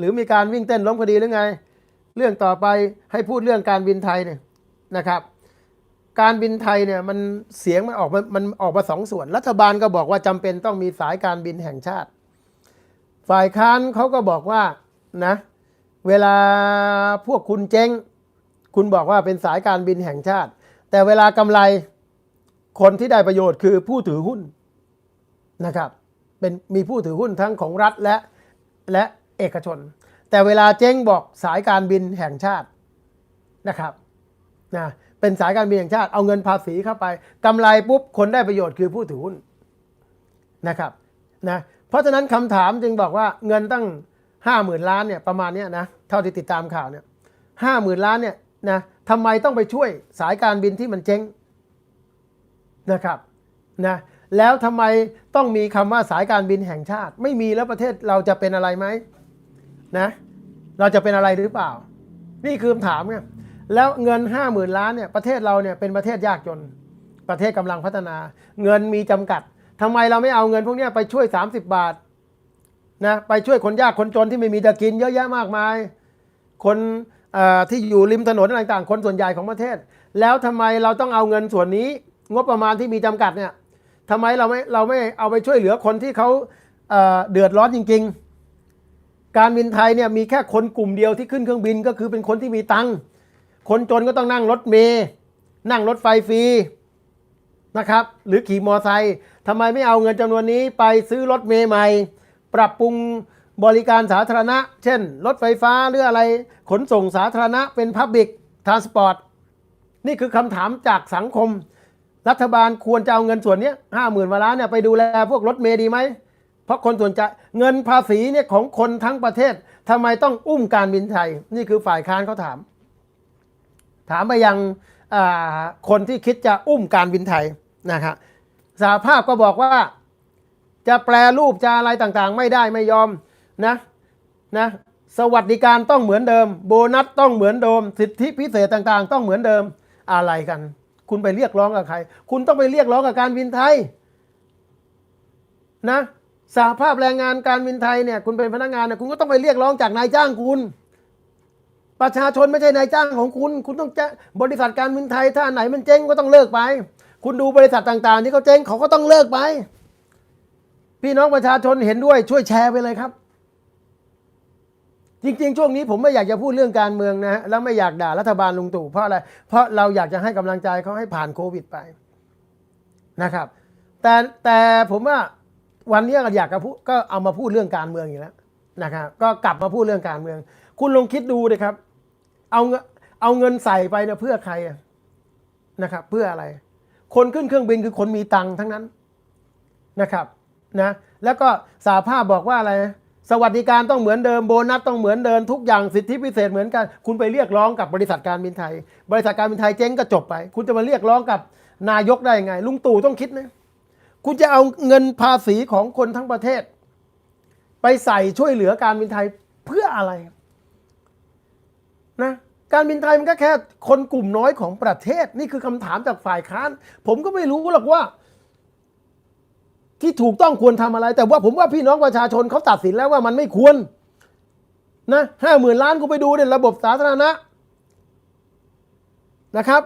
หรือมีการวิ่งเต้นล้มคดีหรือไง เรื่องต่อไปให้พูดเรื่องการบินไทยเนี่ยนะครับ การบินไทยเนี่ยมันเสียงมันออกมามันออกมาสองส่วน รัฐบาลก็บอกว่าจำเป็นต้องมีสายการบินแห่งชาติ ฝ่ายค้านเขาก็บอกว่านะเวลาพวกคุณเจ๊ง คุณบอกว่าเป็นสายการบินแห่งชาติ แต่เวลากำไรคนที่ได้ประโยชน์คือผู้ถือหุ้นนะครับเป็นมีผู้ถือหุ้นทั้งของรัฐและและ เอกชน แต่เวลาเจ๊งบอกสายการบินแห่งชาตินะครับนะเป็นสายการบินแห่งชาติเอาเงินภาษีเข้าไปกำไรปุ๊บคนได้ประโยชน์คือผู้ถือหุ้นนะครับนะเพราะฉะนั้นคำถามจึงบอกว่าเงินตั้งห้าหมื่นล้านเนี่ยประมาณเนี้ยนะเท่าที่ติดตามข่าวเนี่ยห้าหมื่นล้านเนี่ยนะทำไมต้องไปช่วยสายการบินที่มันเจ๊งนะครับนะแล้วทำไมต้องมีคำว่าสายการบินแห่งชาติ ไม่มีแล้วประเทศเราจะเป็นอะไรไหม นะ เราจะเป็นอะไรหรือเปล่า นี่คือคำถามไงแล้วเงินห้าหมื่นล้านเนี่ยประเทศเราเนี่ยเป็นประเทศยากจน ประเทศกำลังพัฒนา เงินมีจำกัดทำไมเราไม่เอาเงินพวกนี้ไปช่วย 30 บาทนะไปช่วยคนยากคนจนที่ไม่มีจะกินเยอะแยะมากมาย คนที่อยู่ริมถนนอะไรต่างๆคนส่วนใหญ่ของประเทศ แล้วทำไมเราต้องเอาเงินส่วนนี้ งบประมาณที่มีจำกัดเนี่ยทำไมเราไม่เราไม่เอาไปช่วยเหลือคนที่เขาเเดือดร้อนจริง ๆ การบินไทยเนี่ยมีแค่คนกลุ่มเดียวที่ขึ้นเครื่องบินก็คือเป็นคนที่มีตังค์คนจนก็ต้องนั่งรถเมล์นั่งรถไฟฟรีนะครับ หรือขี่มอไซค์ทำไมไม่เอาเงินจำนวนนี้ไปซื้อรถเมล์ใหม่ ปรับปรุงบริการสาธารณะ เช่น รถไฟฟ้าหรืออะไรขนส่งสาธารณะเป็น Public Transport นี่คือคำถามจากสังคม รัฐบาลควรจะเอาเงินส่วนนี้ห้าหมื่นล้านเนี่ยไปดูแลพวกรถเมล์ดีไหม ราะคนส่วนจะเงินภาษีเนี่ยของคนทั้งประเทศทำไมต้องอุ้มการบินไทย นี่คือฝ่ายค้านเขาถาม ถามไปยังคนที่คิดจะอุ้มการบินไทยนะครับสหภาพก็บอกว่าจะแปลรูปจะอะไรต่างๆ ไม่ได้ไม่ยอมนะนะสวัสดิการต้องเหมือนเดิม โบนัสต้องเหมือนเดิม สิทธิพิเศษต่างๆ ต้องเหมือนเดิมอะไรกัน คุณไปเรียกร้องกับใคร คุณต้องไปเรียกร้องกับการบินไทยนะ สหภาพแรงงานการบินไทยเนี่ยคุณเป็นพนักงานเนี่ยคุณก็ต้องไปเรียกร้องจากนายจ้างคุณ ประชาชนไม่ใช่นายจ้างของคุณ คุณต้องจะบริษัทการบินไทยถ้าไหนมันเจ๊งก็ต้องเลิกไป คุณดูบริษัทต่างๆ ที่เขาเจ๊งเขาก็ต้องเลิกไป พี่น้องประชาชนเห็นด้วยช่วยแชร์ไปเลยครับ จริง ๆ ช่วงนี้ผมไม่อยากจะพูดเรื่องการเมืองนะฮะแล้วไม่อยากด่ารัฐบาลลุงตู่เพราะอะไรเพราะเราอยากจะให้กำลังใจเขาให้ผ่านโควิดไปนะครับ แต่แต่ผมว่า วันนี้ก็อยากจะพูดก็เอามาพูดเรื่องการเมืองอีกแล้วนะครับก็กลับมาพูดเรื่องการเมือง คุณลองคิดดูเลยครับ เอาเงินเอาเงินใส่ไปเนี่ยเพื่อใครนะครับ เพื่ออะไร คนขึ้นเครื่องบินคือคนมีตังค์ทั้งนั้นนะครับนะแล้วก็สาภาพบอกว่าอะไร สวัสดิการต้องเหมือนเดิมโบนัสต้องเหมือนเดิมทุกอย่างสิทธิพิเศษเหมือนกัน คุณไปเรียกร้องกับบริษัทการบินไทย บริษัทการบินไทยเจ๊งก็จบไป คุณจะมาเรียกร้องกับนายกได้ยังไง ลุงตู่ต้องคิดนะ คุณจะเอาเงินภาษีของคนทั้งประเทศ ไปใส่ช่วยเหลือการบินไทยเพื่ออะไรนะการบินไทยมันก็แค่คนกลุ่มน้อยของประเทศ นี่คือคำถามจากฝ่ายค้าน ผมก็ไม่รู้หรอกว่า ที่ถูกต้องควรทำอะไร แต่ว่าผมว่าพี่น้องประชาชนเขาตัดสินแล้วว่ามันไม่ควรนะห้าหมื่นล้านกูไปดูเนี่ยระบบสาธารณะนะครับ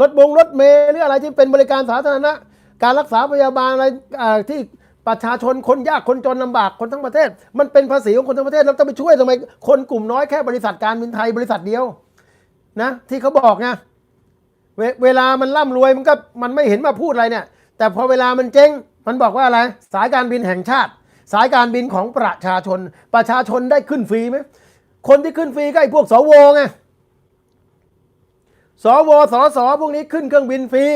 รถบงรถเมล์หรืออะไรที่เป็นบริการสาธารณะ การรักษาพยาบาลอะไรที่ประชาชนคนยากคนจนลำบากคนทั้งประเทศ มันเป็นภาษีของคนทั้งประเทศเราจะไปช่วยทำไมคนกลุ่มน้อยแค่บริษัทการบินไทยบริษัทเดียวนะที่เขาบอกไงเวเวลามันร่ำรวยมันก็มันไม่เห็นมาพูดอะไรเนี่ย แต่พอเวลามันเจ๊งมันบอกว่าอะไร สายการบินแห่งชาติ สายการบินของประชาชน ประชาชนได้ขึ้นฟรีไหมคนที่ขึ้นฟรีก็ไอ้พวกสวไงสวสสพวกนี้ขึ้นเครื่องบินฟรี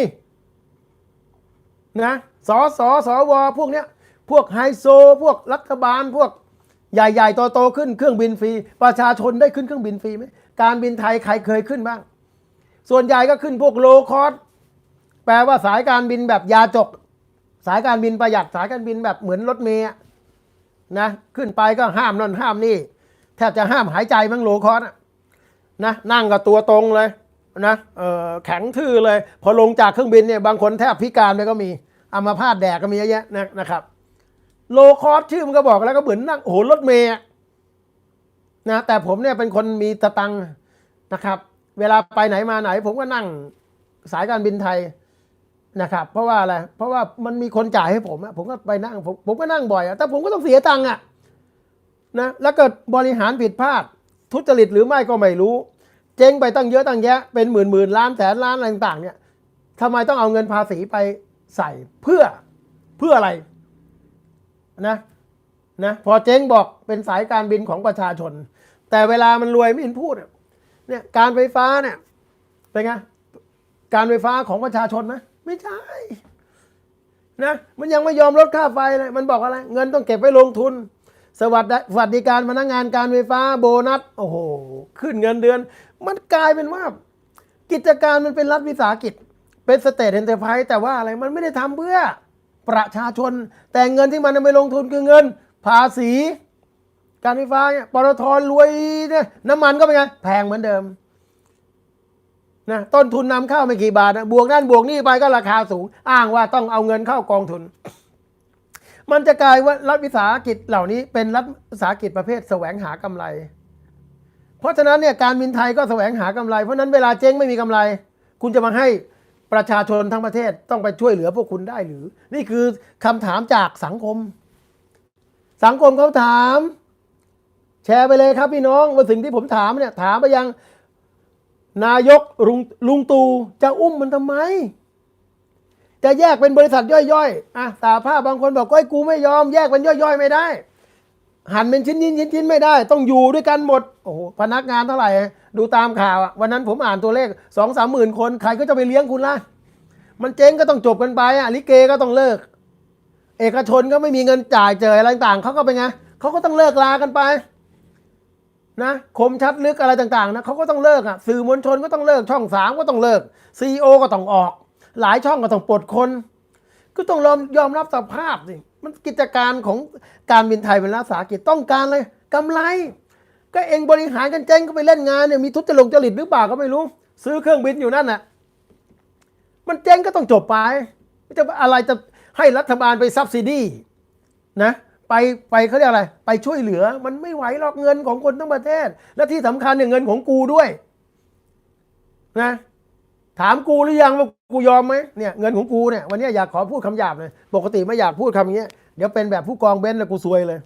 นะสสสวพวกเนี้ยพวกไฮโซ พวกรัฐบาลพวกใหญ่ๆโตๆขึ้นเครื่องบินฟรี ประชาชนได้ขึ้นเครื่องบินฟรีไหมการบินไทยใครเคยขึ้นบ้าง ส่วนใหญ่ก็ขึ้นพวกโลคอสแปลว่าสายการบินแบบยาจก สายการบินประหยัดสายการบินแบบเหมือนรถเมย์นะขึ้นไปก็ห้ามนั่นห้ามนี่ แทบจะห้ามหายใจมั้งโลคอสนะนั่งกับตัวตรงเลยนะแข็งทื่อเลย พอลงจากเครื่องบินเนี่ยบางคนแทบพิการเลยก็มี อัมาพาตแดกก็มีเยอะแยะนะนะครับ โลคอสชื่อมันก็บอกแล้วก็เหมือนนั่งโอ้โหรถเมย์นะแต่ผมเนี่ยเป็นคนมีตะตังค์นะครับ เวลาไปไหนมาไหน ผมก็นั่งสายการบินไทยนะครับ เพราะว่าอะไรเพราะว่ามันมีคนจ่ายให้ผมอะผมก็ไปนั่งผมผมก็นั่งบ่อยอะแต่ผมก็ต้องเสียตังค์อะนะแล้วเกิดบริหารผิดพลาด ทุจริตหรือไม่ก็ไม่รู้ เจ๊งไปตั้งเยอะตั้งแยะเป็นหมื่นหมื่นล้านแสนล้านอะไรต่างๆเนี่ยทำไมต้องเอาเงินภาษีไป ใส่เพื่อเพื่ออะไรนะนะพอเจ๊งบอกเป็นสายการบินของประชาชน แต่เวลามันรวยไม่เห็นพูดเนี่ยการไฟฟ้าเนี่ยเป็นไงการไฟฟ้าของประชาชนไหมไม่ใช่นะมันยังไม่ยอมลดค่าไฟเลยมันบอกอะไร เงินต้องเก็บไว้ลงทุน สวัสดิสวัสดิการพนักงานการไฟฟ้าโบนัสโอ้โหขึ้นเงินเดือน มันกลายเป็นว่า กิจการมันเป็นรัฐวิสาหกิจ เป็นสเตทเอนเตอร์ไพรส์แต่ว่าอะไรมันไม่ได้ทำเพื่อประชาชน แต่เงินที่มันไปลงทุนคือเงิน ภาษี การไฟฟ้าเนี่ยปตทรวยเนี่ยน้ำมันก็เป็นไงแพงเหมือนเดิมนะต้นทุนนำเข้าไม่กี่บาทนะบวกนั่นบวกนี่ไปก็ราคาสูง อ้างว่าต้องเอาเงินเข้ากองทุน มันจะกลายว่ารัฐวิสาหกิจเหล่านี้เป็นรัฐวิสาหกิจประเภทแสวงหากำไร เพราะฉะนั้นเนี่ยการบินไทยก็แสวงหากำไร เพราะฉะนั้นเวลาเจ๊งไม่มีกำไร คุณจะมาให้ ประชาชนทั้งประเทศต้องไปช่วยเหลือพวกคุณได้หรือ นี่คือคำถามจากสังคม สังคมเขาถาม แชร์ไปเลยครับพี่น้องว่าสิ่งที่ผมถามเนี่ยถามไปยังนายกลุงลุงตู่จะอุ้มมันทำไม จะแยกเป็นบริษัทย่อยๆอะตาผ้าบางคนบอกว่าไอ้กูไม่ยอม แยกเป็นย่อยๆ ไม่ได้ หั่นเป็นชิ้นๆชิ้นๆไม่ได้ ต้องอยู่ด้วยกันหมดโอ้โหพนักงานเท่าไหร่ ดูตามข่าวอะวันนั้นผมอ่านตัวเลขสองสามหมื่นคนใครก็จะไปเลี้ยงคุณล่ะมันเจ๊งก็ต้องจบกันไปอะลิเกก็ต้องเลิก เอกชนก็ไม่มีเงินจ่ายเจออะไรต่างๆเขาก็เป็นไงเขาก็ต้องเลิกลากันไปนะคมชัดลึกอะไรต่างๆนะเขาก็ต้องเลิกอะสื่อมวลชนก็ต้องเลิกช่องสามก็ต้องเลิกซีโอก็ต้องออก หลายช่องก็ต้องปลดคน ก็ต้องยอมยอมรับสภาพสิ มันกิจการของการบินไทยเป็นรัฐสาหกิจต้องการเลยกำไร ก็เองบริหารกันเจ๊งก็ไปเล่นงานเนี่ยมีทุจริตจริตหรือเปล่าก็ไม่รู้ ซื้อเครื่องบินอยู่นั่นน่ะมันเจ๊งก็ต้องจบไปจะอะไรจะให้รัฐบาลไปซับซิดีนะไปไปเขาเรียกอะไร ไปช่วยเหลือ มันไม่ไหวหรอกเงินของคนทั้งประเทศ และที่สำคัญเนี่ยเงินของกูด้วยนะ ถามกูหรือยังว่ากูยอมไหมเนี่ยเงินของกูเนี่ยวันนี้อยากขอพูดคำหยาบเลยปกติไม่อยากพูดคำอย่างเงี้ยเดี๋ยวเป็นแบบผู้กองเบนซ์แล้วกูซวยเลย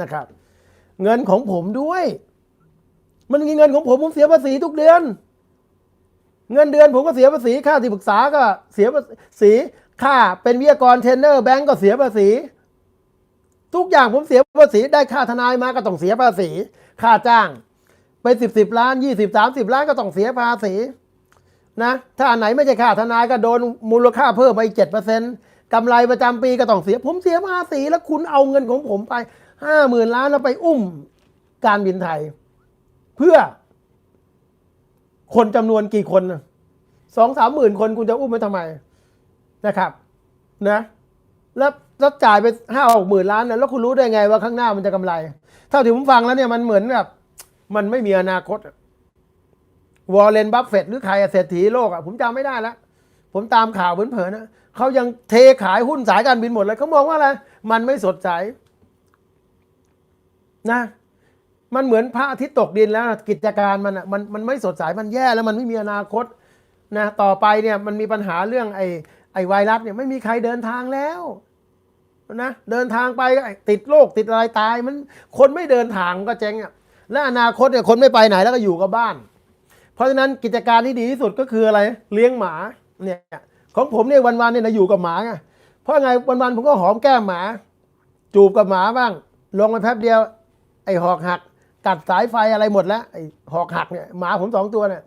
นะครับ เงินของผมด้วย มันมีเงินของผมผมเสียภาษีทุกเดือน เงินเดือนผมก็เสียภาษีค่าที่ปรึกษาก็เสียภาษีค่าเป็นวิทยากรเทรนเนอร์แบงก์ก็เสียภาษี ทุกอย่างผมเสียภาษีได้ค่าทนายมาก็ต้องเสียภาษี ค่าจ้าง ไปสิบสิบล้านยี่สิบสามสิบล้านก็ต้องเสียภาษี นะถ้าอันไหนไม่ใช่ค่าทนายก็โดนมูลค่าเพิ่มไปเจ็ดเปอร์เซ็นต์กำไรประจำปีก็ต้องเสีย ผมเสียภาษีแล้วคุณเอาเงินของผมไปห้าหมื่นล้านแล้วไปอุ้มการบินไทย เพื่อ คนจำนวนกี่คนสองสามหมื่นคนคุณจะอุ้มไปทำไมนะครับ นะ แล้วแล้วจ่ายไปห้าหกหมื่นล้านนะแล้วคุณรู้ได้ไงว่าข้างหน้ามันจะกำไร เท่าที่ผมฟังแล้วเนี่ยมันเหมือนแบบ มันไม่มีอนาคต วอร์เรนบัฟเฟตหรือใครเศรษฐีโลกอะผมจำไม่ได้แล้วผมตามข่าวเผินๆนะเขายังเทขายหุ้นสายการบินหมดเลยเขามองว่าอะไรมันไม่สดใสนะมันเหมือนพระอาทิตย์ตกดินแล้วนะกิจการมันอะมันมันไม่สดใสมันแย่แล้วมันไม่มีอนาคตนะต่อไปเนี่ยมันมีปัญหาเรื่องไอ้ไอ้ไวรัสเนี่ยไม่มีใครเดินทางแล้วนะเดินทางไปติดโรคติดอะไรตายมันคนไม่เดินทางก็เจ๊งอะและอนาคตเนี่ยคนไม่ไปไหนแล้วก็อยู่กับบ้าน เพราะฉะนั้นกิจการที่ดีที่สุดก็คืออะไรเลี้ยงหมาเนี่ยของผมเนี่ยวันๆเนี่ยนะอยู่กับหมาไงเพราะไงวันๆผมก็หอมแก้มหมา จูบกับหมาบ้าง ลงไปแป๊บเดียว ไอ้หอกหัก กัดสายไฟอะไรหมดแล้วไอ้หอกหักเนี่ยหมาผมสองตัวเนี่ย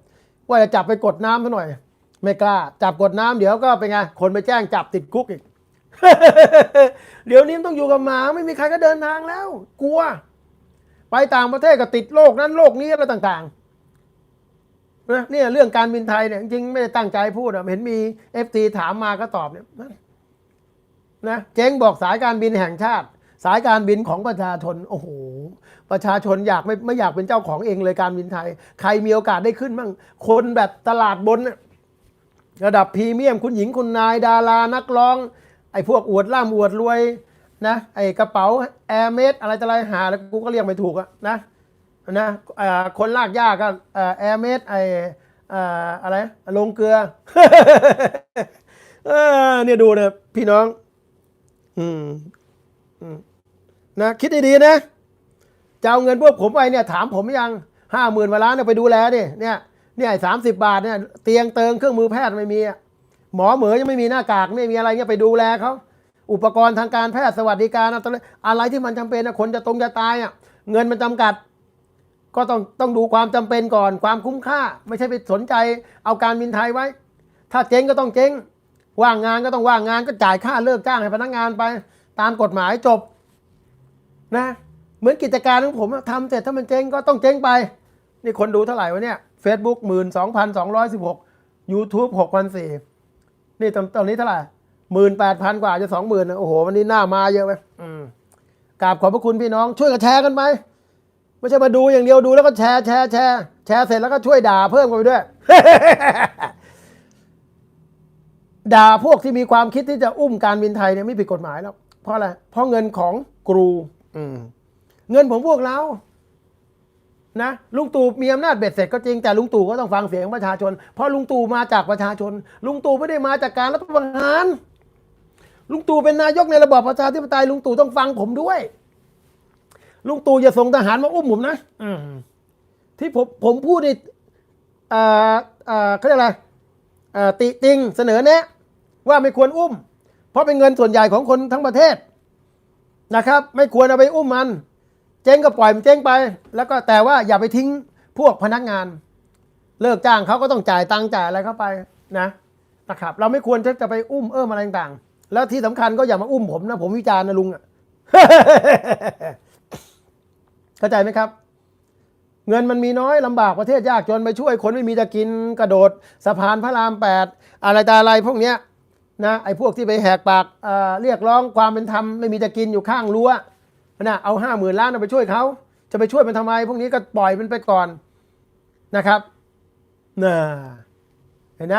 ว่าจะจับไปกดน้ำซะหน่อย ไม่กล้า จับกดน้ำเดี๋ยวก็เป็นไงคนไปแจ้งจับติดคุกอีกเดี๋ยวนี้ต้องอยู่กับหมาไม่มีใครก็เดินทางแล้ว กลัว ไปต่างประเทศก็ติดโรคนั้นโรคนี้อะไรต่าง ๆ นะเนี่ยเรื่องการบินไทยเนี่ยจริงๆไม่ได้ตั้งใจพูดอะเห็นมีเอฟซีถามมาก็ตอบเนี่ยนะเจ๊งบอกสายการบินแห่งชาติ สายการบินของประชาชนโอ้โหประชาชนอยากไม่ไม่อยากเป็นเจ้าของเองเลยการบินไทย ใครมีโอกาสได้ขึ้นบ้างคนแบบตลาดบนระดับพรีเมียมคุณหญิงคุณนายดารานักร้อง ไอ้พวกอวดร่ำอวดรวยนะไอ้กระเป๋าแอร์เมสอะไรต่ออะไรหาแล้วกูก็เรียกไม่ถูกอะนะ นะคนลากยากก็แอร์เมสไออะไรลงเกลือเอเนี่ยดูนะพี่น้องอืมอืมนะคิดดีๆนะจะเอาเงินพวกผมไปเนี่ย ถามผมยังห้าหมื่นกว่าล้านเนี่ยไปดูแลดิเนี่ยเนี่ยสามสิบบาทเนี่ยเตียงเติงเครื่องมือแพทย์ไม่มีหมอเหมือยังไม่มีหน้ากากไม่มีอะไรเงี้ยไปดูแลเขาอุปกรณ์ทางการแพทย์สวัสดิการอะไรที่มันจำเป็นนะคนจะตรงจะตายอะเงินมันจำกัด ก็ต้องต้องดูความจำเป็นก่อนความคุ้มค่า ไม่ใช่ไปสนใจเอาการบินไทยไว้ ถ้าเจ๊งก็ต้องเจ๊ง ว่างงานก็ต้องว่างงานก็จ่ายค่าเลิกจ้างให้พนักงานไป ตามกฎหมายจบนะเหมือนกิจการของผมอะทำเสร็จถ้ามันเจ๊งก็ต้องเจ๊งไป นี่คนดูเท่าไหร่วะเนี่ย Facebook หมื่นสองพันสองร้อยสิบหกยูทูบหกพันสี่นี่ตอนตอนนี้เท่าไหร่หมื่นแปดพันกว่าจะสองหมื่นโอ้โห วันนี้หน้ามาเยอะไปอืมกราบขอบพระคุณพี่น้องช่วยกันแชร์กันไป ไม่ใช่มาดูอย่างเดียวดูแล้วก็แชร์แชร์แชร์แชร์เสร็จแล้วก็ช่วยด่าเพิ่มกันไปด้วย ด่าพวกที่มีความคิดที่จะอุ้มการบินไทยเนี่ยไม่ผิดกฎหมายแล้วเพราะอะไรเพราะเงินของกรูอืมเงินของพวกเรานะลุงตู่มีอำนาจเบ็ดเสร็จก็จริงแต่ลุงตู่ก็ต้องฟังเสียงประชาชน เพราะลุงตู่มาจากประชาชน ลุงตู่ไม่ได้มาจากการรัฐประหารลุงตู่เป็นนายกในระบอบประชาธิปไตยลุงตู่ต้องฟังผมด้วย ลุงตู่อย่าส่งทหารมาอุ้มผมนะอืมที่ผมผมพูดในเอ่อเอ่อเขาเรียกอะไรเอ่อติติงเสนอแนะ ว่าไม่ควรอุ้ม เพราะเป็นเงินส่วนใหญ่ของคนทั้งประเทศนะครับ ไม่ควรเอาไปอุ้มมัน เจ๊งก็ปล่อยมันเจ๊งไป แล้วก็แต่ว่าอย่าไปทิ้งพวกพนักงาน เลิกจ้างเขาก็ต้องจ่ายตังค์จ่ายอะไรเข้าไปนะนะครับ เราไม่ควรจะจะไปอุ้มเอิ้มอะไรต่างๆ แล้วที่สำคัญก็อย่ามาอุ้มผมนะ ผมวิจารณ์นะลุงอะ เข้าใจไหมครับ เงินมันมีน้อยลำบากประเทศยากจนไปช่วยคนไม่มีจะกินกระโดดสะพานพระรามแปดอะไรตาอะไรพวกเนี้ยนะไอ้พวกที่ไปแหกปากเรียกร้องความเป็นธรรมไม่มีจะกินอยู่ข้างรั้วนะเอาห้าหมื่นล้านเอาไปช่วยเขาจะไปช่วยมันทำไม พวกนี้ก็ปล่อยมันไปก่อนนะครับน่ะ